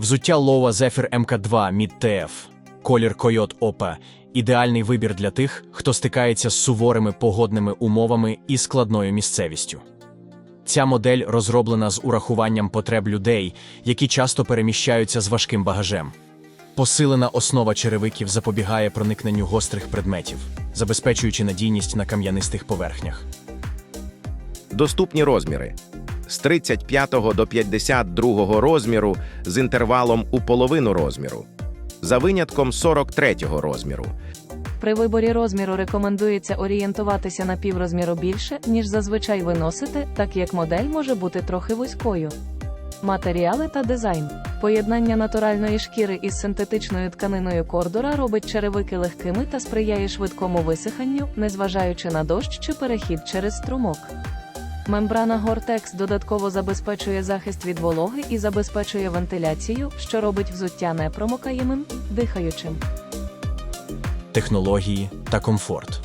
Взуття Лова Zephyr MK2 Mid TF, колір Coyote Опа ідеальний вибір для тих, хто стикається з суворими погодними умовами і складною місцевістю. Ця модель розроблена з урахуванням потреб людей, які часто переміщаються з важким багажем. Посилена основа черевиків запобігає проникненню гострих предметів, забезпечуючи надійність на кам'янистих поверхнях. Доступні розміри з 35 до 52 розміру з інтервалом у половину розміру, за винятком 43 розміру. При виборі розміру рекомендується орієнтуватися на піврозміру більше, ніж зазвичай ви носите, так як модель може бути трохи вузькою. Матеріали та дизайн. Поєднання натуральної шкіри із синтетичною тканиною кордура робить черевики легкими та сприяє швидкому висиханню, незважаючи на дощ чи перехід через струмок. Мембрана Gore-Tex додатково забезпечує захист від вологи і забезпечує вентиляцію, що робить взуття непромокаємим, дихаючим. технології та комфорт.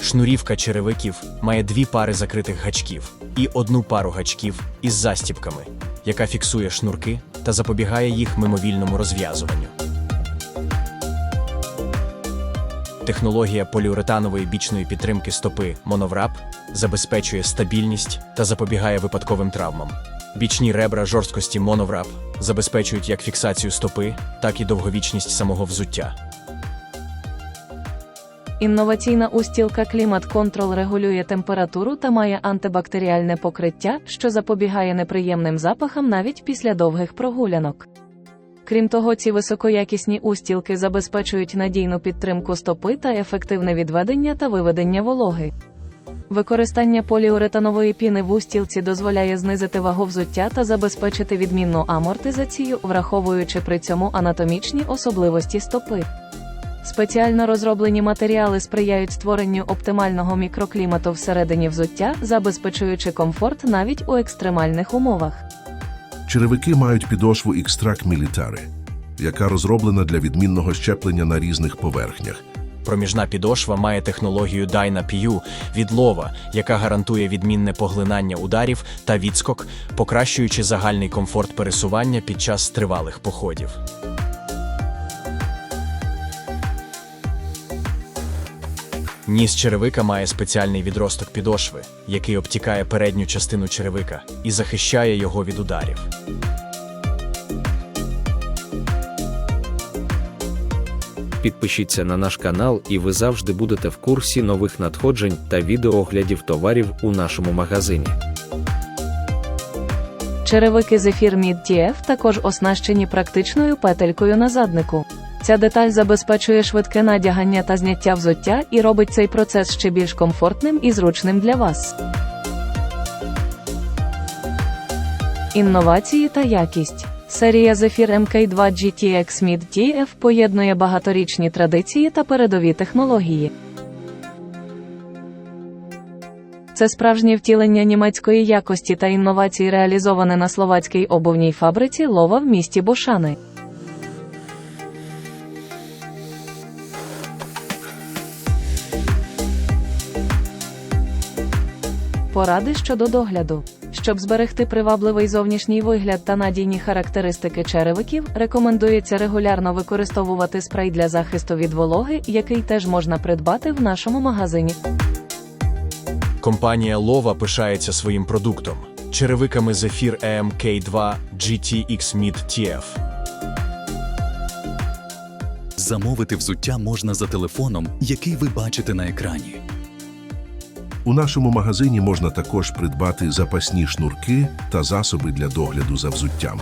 Шнурівка черевиків має дві пари закритих гачків і одну пару гачків із застіпками, яка фіксує шнурки та запобігає їх мимовільному розв'язуванню. Технологія поліуретанової бічної підтримки стопи Monovrap забезпечує стабільність та запобігає випадковим травмам. Бічні ребра жорсткості Monovrap забезпечують як фіксацію стопи, так і довговічність самого взуття. Інноваційна устілка Climate Control регулює температуру та має антибактеріальне покриття, що запобігає неприємним запахам навіть після довгих прогулянок. Крім того, ці високоякісні устілки забезпечують надійну підтримку стопи та ефективне відведення та виведення вологи. Використання поліуретанової піни в устілці дозволяє знизити вагу взуття та забезпечити відмінну амортизацію, враховуючи при цьому анатомічні особливості стопи. Спеціально розроблені матеріали сприяють створенню оптимального мікроклімату всередині взуття, забезпечуючи комфорт навіть у екстремальних умовах. Черевики мають підошву Extract мілітари, яка розроблена для відмінного щеплення на різних поверхнях. Проміжна підошва має технологію Dyna-PU від лова, яка гарантує відмінне поглинання ударів та відскок, покращуючи загальний комфорт пересування під час тривалих походів. Ніс черевика має спеціальний відросток підошви, який обтікає передню частину черевика і захищає його від ударів. Підпишіться на наш канал, і ви завжди будете в курсі нових надходжень та відеооглядів товарів у нашому магазині. Черевики Zephyr Mid TF також оснащені практичною петелькою на заднику. Ця деталь забезпечує швидке надягання та зняття взуття і робить цей процес ще більш комфортним і зручним для вас. Інновації та якість. Серія Zephyr MK2 GTX Mid TF поєднує багаторічні традиції та передові технології. Це справжнє втілення німецької якості та інновацій, реалізоване на словацькій обувній фабриці Лова в місті Бошани. Поради щодо догляду. Щоб зберегти привабливий зовнішній вигляд та надійні характеристики черевиків, рекомендується регулярно використовувати спрей для захисту від вологи, який теж можна придбати в нашому магазині. Компанія Лова пишається своїм продуктом черевиками Zephyr EMK2 GTX Mid TF. Замовити взуття можна за телефоном, який ви бачите на екрані. У нашому магазині можна також придбати запасні шнурки та засоби для догляду за взуттям.